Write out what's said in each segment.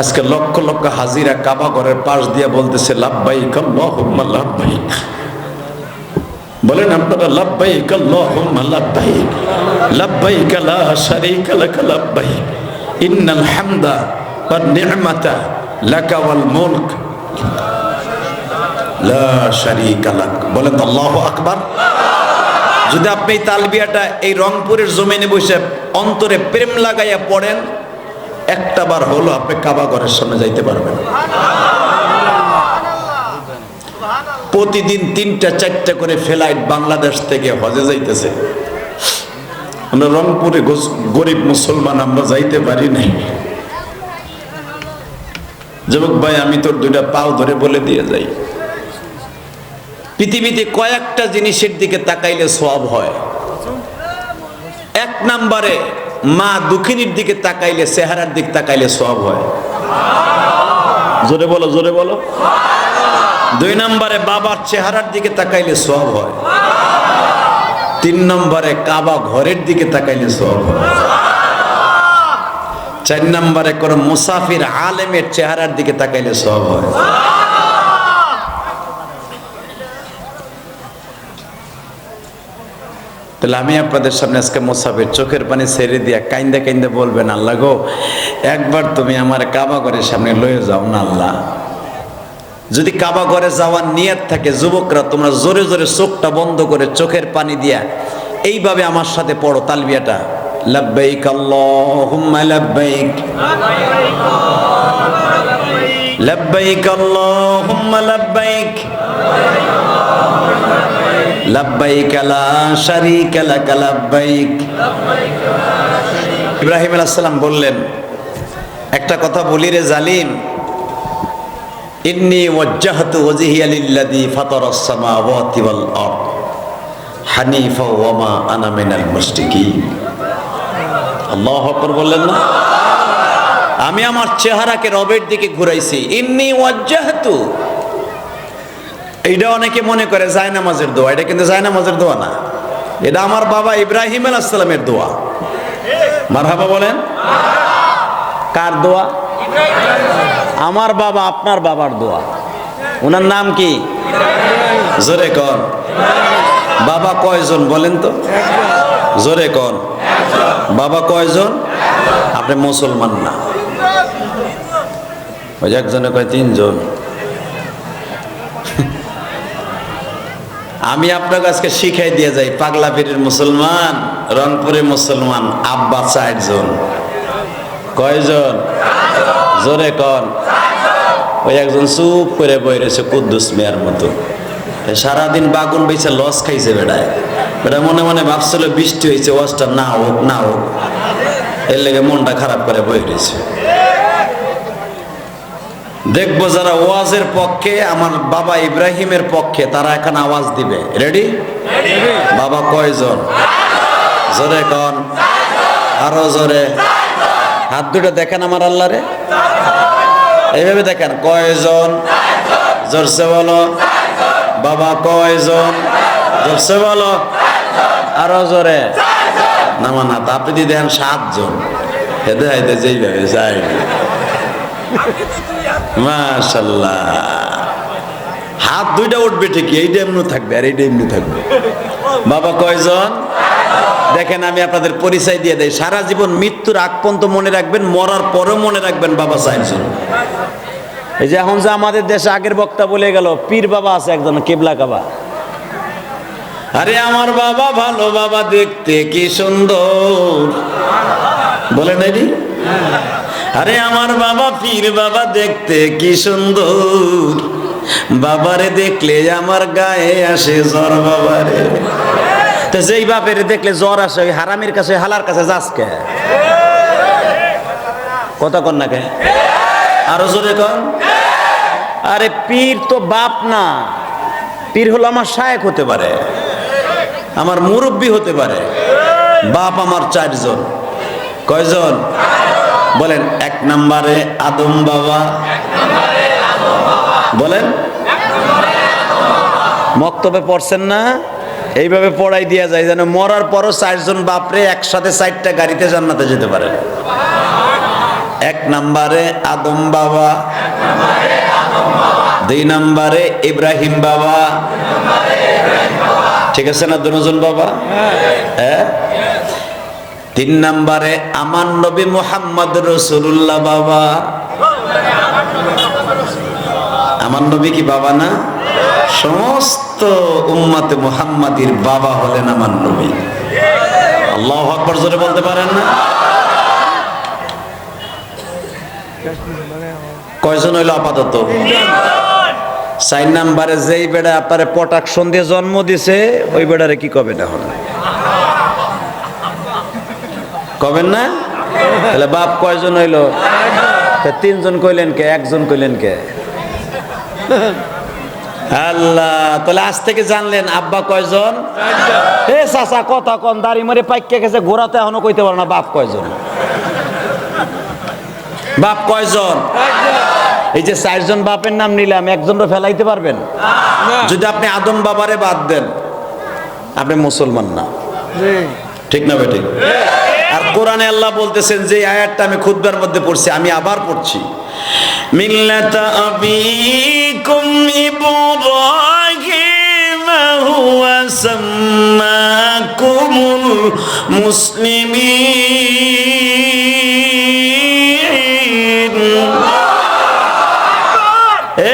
আজকে লক্ষ লক্ষ হাজিরা কাবা ঘরের পাশ দিয়ে বলতেছে লাভবাইক আল্লাহুম্মা লাভবাইক বলেন আপনারা লাভবাইক আল্লাহুম্মা লাভবাইক লাভবাইক লা শারীকা লাক লাভবাইক বলেন আকবার। যদি আপনি তালবিয়াটা এই রংপুরের জমিনে বসে অন্তরে প্রেম লাগাইয়া পড়েন একটা বার হলো আপনি কাবা ঘরের সামনে যাইতে পারবেন। প্রতিদিন তিনটা, চারটা করে ফ্লাইট বাংলাদেশ থেকে হজে যাইতেছে। আমরা রংপুরে গরিব মুসলমান, আমরা যাইতে পারি নাই। যুবক ভাই, আমি তোর দুইটা পাও ধরে বলে দিয়ে যাই। পৃথিবীতে কয়েকটা জিনিসের দিকে তাকাইলে সব হয়। এক নম্বরে মা দুঃখিনীর দিকে তাকাইলে, চেহারার দিক তাকাইলে সব হয়। জোরে বলো জোরে বলো। দুই নম্বরে বাবার চেহারার দিকে তাকাইলে সব হয়। তিন নম্বরে কাবা ঘরের দিকে তাকাইলে সব হয়। চার নম্বরে কোন মুসাফির আলেমের চেহারার দিকে তাকাইলে সব হয়। তাহলে আমি আপনাদের সামনে আজকে মোসাফির চোখের পানি ছেড়ে দিয়া কাইন্দা কাইন্দা বলবেন, আল্লাহ গো, একবার তুমি আমার কাবা ঘরের সামনে লয়ে যাও না আল্লাহ। যদি কাবা ঘরে যাওয়ার নিয়ত থাকে যুবকরা, তোমরা জোরে জোরে চোখটা বন্ধ করে চোখের পানি দিয়া এইভাবে আমার সাথে পড়ো তালবিয়াটা। লাব্বাইক আল্লাহুম্মা লাব্বাইক। লাব্বাইক আল্লাহুম্মা লাব্বাইক। ইব্রাহিম আলাইহিস বললেন, একটা কথা বলি রে জালিম। ইন্নি আনা বললেন না? আমি আমার চেহারাকে রবের দিকে ঘুরাইছি। ইন্নি ওয়াজ্জাহতু এইটা অনেকে মনে করে জায়নামাজের দোয়া এটা কিন্তু জায়নামাজের দোয়া না। এটা আমার বাবা ইব্রাহিম আলাইহিস সালামের দোয়া। মারহাবা বলেন। কার দোয়া? আমার বাবা, আপনার বাবার দোয়া। ওনার নাম কি? জোরে কন। বাবা কয়জন বলেন তো? জোরে কন। বাবা কয়জন? আপনি মুসলমান না। ওই একজনে কয় তিনজন। আমি আপনাকে আজকে শিখাই দিয়ে যাই, পাগলা পীরের মুসলমান, রংপুরের মুসলমান, আব্বা চারজন। কয়জন? জোরে কন। ওই একজন চুপ করে বই রয়েছে কুদ্দুস মেয়ার মতো। সারাদিন বাগুন বেছে লস খাইছে বেড়ায়। বেড়া মনে মনে ভাবছিল বৃষ্টি হয়েছে, ওয়াজটা না হোক না হোক। এর লেগে মনটা খারাপ করে বই রয়েছে। দেখব যারা ওয়াজের পক্ষে আমার বাবা ইব্রাহিমের পক্ষে তারা এখন আওয়াজ দিবে। রেডি বাবা কয়জন? জোরে কন। আরও জোরে। হাত দুটো দেখেন আমার আল্লাহরে। এইভাবে দেখেন কয়জন? জোরসে বলো। বাবা কয়জন? জোরসে বলো। আরও জোরে। নামান হাত আপনি যদি দেখেন সাতজন। হেদে হাইতে যেইভাবে যাই মাশাল্লাহ হাত দুইটা উঠবে ঠিকই এইটা এমনি থাকবে, আর এইটা এমনি থাকবে। বাবা কয়জন? দেখেন, আমি আপনাদের পরিচয় দিয়ে দেই। সারা জীবন মৃত্যুর আগ মনে রাখবেন, মরার পরেও মনে রাখবেন বাবা চারজন এই যে এখন যে আমাদের দেশে আগের বক্তা বলে গেল, পীর বাবা আছে একজন, কেবলা কাবা। আরে আমার বাবা ভালো বাবা দেখতে কি সুন্দর। বলে নাইনি আরে আমার বাবা পীর বাবা দেখতে কি সুন্দর। বাবারে দেখলে আমার গায়ে আসে জ্বর বাবারে। তো যেই বাপের দেখলে জ্বর আসে, ওই হারামির কাছে হালার কাছে যাস কে? কথা কন না কে? আরও জোরে কন। আরে পীর তো বাপ না। পীর হলো আমার শায়েক হতে পারে। আমার মুরব্বী হতে পারে। বাপ আমার চারজন। কয়জন? বলেন, এক নম্বরে আদম বাবা। বলেন, মক্তবে পড়ছেন না? এইভাবে পড়াই দিয়া যায়, যেন মরার পরও চারজন বাপরে একসাথে চারটা গাড়িতে জান্নাতে যেতে পারে। এক নম্বরে আদম বাবা। দুই নম্বরে ইব্রাহিম বাবা। ঠিক আছে না দুজন বাবা? হ্যাঁ। তিন নম্বরে, আমার নবী মোহাম্মদ রসুল্লাহ বাবা। আমার নবী কি বাবা না? সমস্ত উম্মাতে মুহাম্মাদির বাবা হলেন আমার নবী। আল্লাহ আকবর জোরে বলতে পারেন না? কয়জন হইল আপাতত? চার নাম্বারে, যেই বেড়া আপনারে পটাকশন দিয়ে জন্ম দিছে, ওই বেড়ারে কি কবে না হল? কবেন না? তাহলে বাপ কয়জন হইল? তিনজন কইলেন কে একজন কইলেন কে? আল্লাহ তাহলে আজ থেকে জানলেন আব্বা কয়জন? এ চাচা কথা কন দাড়ি মরে পাইকে গেছে ঘোরাতে এখনও কইতে পারো না বাপ কয়জন। বাপ কয়জন? এই যে চারজন বাপের নাম নিলাম একজনও ফেলাইতে পারবেন? যদি আপনি আদম বাবারে বাদ দেন আপনি মুসলমান না। ঠিক না বেঠিক কোরআনে আল্লাহ বলতেছেন যে আয়াতটা আমি খুদ্বার মধ্যে পড়ছি, আমি আবার পড়ছি। মিল্লাতা আবিকুম হুয়া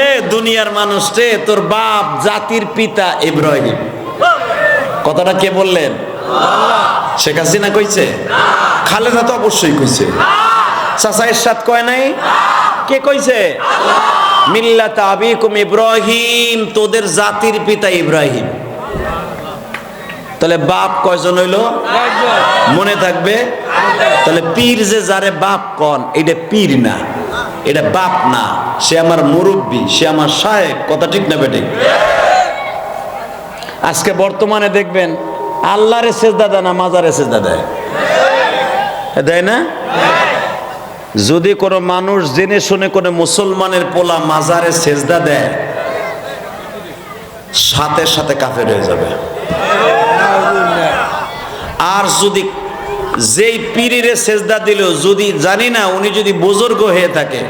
এ দুনিয়ার মানুষ রে, তোর বাপ জাতির পিতা ইব্রাহিম। কথাটা কে বললেন? শেখ হাসিনা কইছে? খালেদা তো অবশ্যই কইছে। চাচা এরশাদ কয় নাই? কে কইছে? মিল্লাত আবিকুম ইব্রাহিম, তোদের জাতির পিতা ইব্রাহিম। তাহলে বাপ কয়জন হইল? মনে থাকবে? তাহলে পীর যে যারে বাপ কন, এটা পীর না, এটা বাপ না। সে আমার মুরব্বী, সে আমার সাহেব, কথা ঠিক না বেঠিক? আজকে বর্তমানে দেখবেন আল্লাহরে সেজদা দেয় না মাজারে সেজদা দেয়? দেয় না? যদি কোনো মানুষ জেনে শুনে কোনো মুসলমানের পোলা মাজারে সেজদা দেয়, সাথে সাথে কাফের হয়ে যাবে। আর যদি যেই পীরিরে সেজদা দিল, যদি জানি না, উনি যদি বুজুর্গ হয়ে থাকে,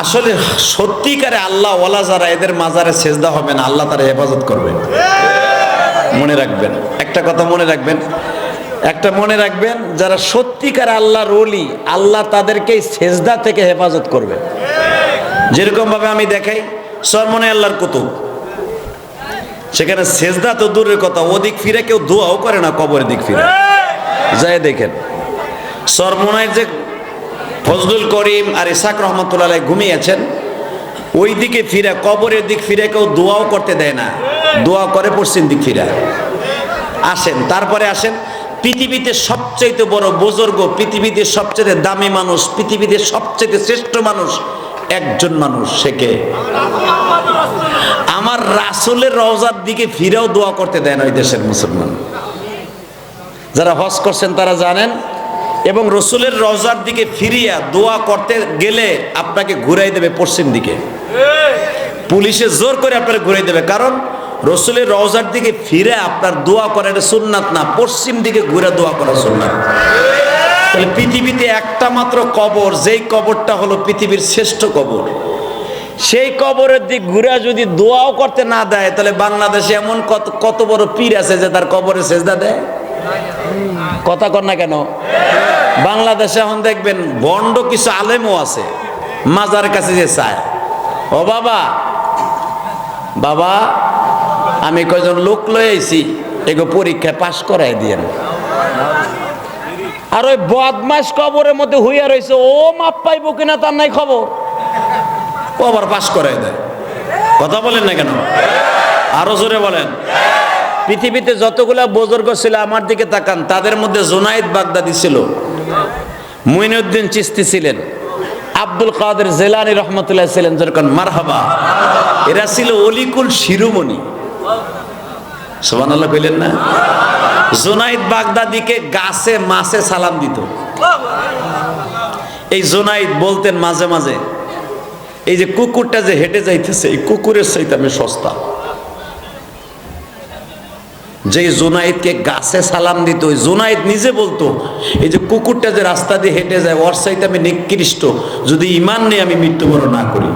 আসলে সত্যিকারে আল্লাহ ওয়ালা যারা এদের মাজারে সেজদা হবে না, আল্লাহ তারা হেফাজত করবেন মনে রাখবেন, একটা কথা মনে রাখবেন, একটা মনে রাখবেন, যারা সত্যিকার আল্লাহর ওলি, আল্লাহ তাদেরকে সেজদা থেকে হেফাজত করবে। যেরকম ভাবে আমি দেখাই, সরমনে আল্লাহর কুতুব। সেখানে সেজদা তো দূরের কথা, ওদিক ফিরে কেউ দোয়াও করে না, কবরের দিক ফিরে। যাই দেখেন, সরমনায় যে ফজলুল করিম আর ইসাক রহমতুল্লাহ ঘুমিয়েছেন ওই দিকে ফিরে, কবরের দিক ফিরে কেউ দোয়াও করতে দেয় না। দোয়া করে পশ্চিম দিক ফিরে। আসেন, তারপরে আসেন। পৃথিবীতে সবচেয়ে বড় বুজুর্গ, পৃথিবীতে সবচেয়ে দামি মানুষ, পৃথিবীতে সবচেয়ে শ্রেষ্ঠ মানুষ একজন মানুষ, সে কে? আমার রাসুলের রওজার দিকে ফিরেও দোয়া করতে দেয় না ওই দেশের মুসলমান। যারা হজ করছেন তারা জানেন এবং রসুলের রজার দিকে ফিরিয়া দোয়া করতে গেলে আপনাকে ঘুরাই দেবে পশ্চিম দিকে। পুলিশে জোর করে আপনাকে ঘুরাই দেবে, কারণ রসুলের রওজার দিকে ফিরে আপনার দোয়া করার সুন্নাত না, পশ্চিম দিকে ঘুরে দোয়া করা সুন্নাত। তাহলে পৃথিবীতে একটা মাত্র কবর, যেই কবরটা হলো পৃথিবীর শ্রেষ্ঠ কবর। সেই কবরের দিক ঘুরে যদি দোয়াও করতে না দেয়, তাহলে বাংলাদেশে এমন কত কত বড় পীর আছে যে তার কবরে সেজদা দেয়? কথা কর না কেন? বাংলাদেশে এখন দেখবেন বন্ড কিছু আলেমও আছে, মাজার কাছে যে চায়। ও বাবা বাবা, আমি কয়জন লোক লয়ে আইছি, এগো পরীক্ষায় পাশ করাই দিয়েন। আর ওই বদমাস কবরের মধ্যে হইয়া রয়েছে ও মাপ পাইব কিনা তার নাই খবর। ও আবার পাশ করাই দেয়। কথা বলেন না কেন? আরও জোরে বলেন। পৃথিবীতে যতগুলা বুজুর্গ ছিল আমার দিকে তাকান, তাদের মধ্যে জোনাইদ বাগদাদি ছিল। মুইনুদ্দিন চিস্তি ছিলেন। আব্দুল কাদের জেলানি রহমতুল্লাহ ছিলেন যেরকম মারহাবা। এরা ছিল অলিকুল শিরোমণি। সোমান আল্লাহ কইলেন না? জোনাইদ বাগদাদিকে গাছে মাছে সালাম দিত। এই জোনাইদ বলতেন মাঝে মাঝে, এই যে কুকুরটা যে হেঁটে যাইতেছে, এই কুকুরের চাইতে আমি সস্তা। যে জোনাইদকে গাছে সালাম দিত ওই জোনাইদ নিজে বলতো এই যে কুকুরটা যে রাস্তা দিয়ে হেঁটে যায় ওর সাইতে আমি নিকৃষ্ট যদি ইমান নেই আমি মৃত্যুবরণ না করি।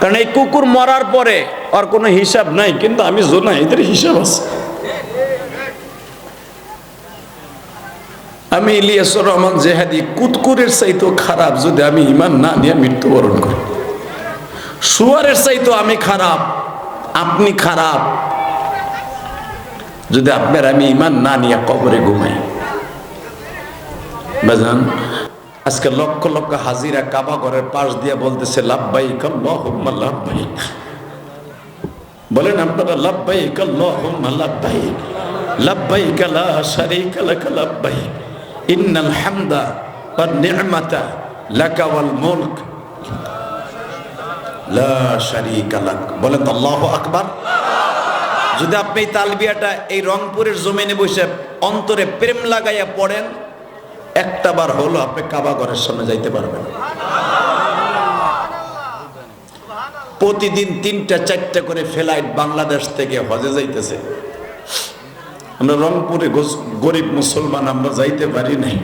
কারণ এই কুকুর মরার পরে ওর কোনো হিসাব নাই কিন্তু আমি জোনাইদের হিসাব আছে। আমি ইলিয়াসুর রহমান জেহাদি কুতকুরের চাইতো খারাপ যদি আমি ইমান না নিয়ে মৃত্যুবরণ করি। সুয়ারের চাইতো আমি খারাপ আপনি খারাপ যদি আপনার আমি ইমান না নিয়ে কবরে ঘুমাই। বাজান, আজকে লক্ষ লক্ষ হাজিরা কাবা ঘরের পাশ দিয়ে বলতেছে লাভবাইক আল্লাহুম্মা লাভবাইক বলেন আপনারা লাভবাইক আল্লাহুম্মা লাভবাইক লাভবাইক লা শারীকা লাক লাভবাইক ইন্নাল হামদা ওয়ান নি'মাতা লাকা ওয়াল মুলক। লা শারীকা লাক। বলেন, আল্লাহু আকবার। যদি আপনি এই তালবিয়াটা এই রংপুরের জমিনে বসে অন্তরে প্রেম লাগাইয়া পড়েন, একটা বার হলো আপনি কাবা ঘরের সামনে যাইতে পারবেন। প্রতিদিন তিনটা, চারটা করে ফ্লাইট বাংলাদেশ থেকে হজে যাইতেছে। আমরা রংপুরে গরিব মুসলমান, আমরা যাইতে পারি নাই।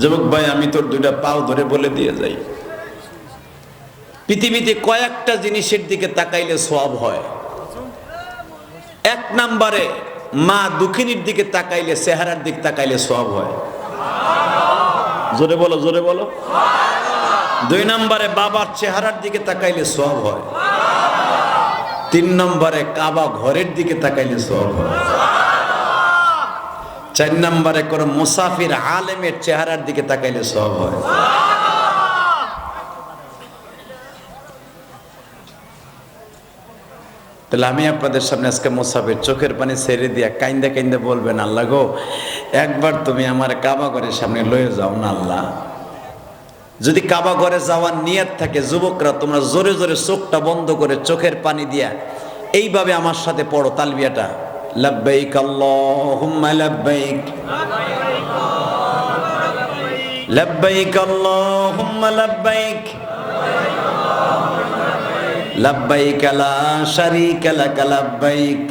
যুবক ভাই, আমি তোর দুইটা পাও ধরে বলে দিয়ে যাই। পৃথিবীতে কয়েকটা জিনিসের দিকে তাকাইলে সব হয়। এক নাম্বারে মা দুঃখিনীর দিকে তাকাইলে, চেহারার দিক তাকাইলে সব হয়। জোরে বলো জোরে বলো। দুই নম্বরে বাবার চেহারার দিকে তাকাইলে সব হয়। তিন নম্বরে কাবা ঘরের দিকে তাকাইলে সব হয়। চার নম্বরে কোন মুসাফির আলেমের চেহারার দিকে তাকাইলে সব হয়। তাহলে আমি আপনাদের সামনে আজকে মোসাফির চোখের পানি ছেড়ে দিয়া কাইন্দা কাইন্দা বলবেন, আল্লাহ গো, একবার তুমি আমার কাবা ঘরের সামনে লয়ে যাও না আল্লাহ। যদি কাবা ঘরে যাওয়ার নিয়ত থাকে যুবকরা, তোমরা জোরে জোরে চোখটা বন্ধ করে চোখের পানি দিয়া এইভাবে আমার সাথে পড়ো তালবিয়াটা। লাব্বাইক আল্লাহুম্মা লাব্বাইক। লাব্বাইক আল্লাহুম্মা লাব্বাইক। লাব্বাইক লা শারীকা লাক লাব্বাইক।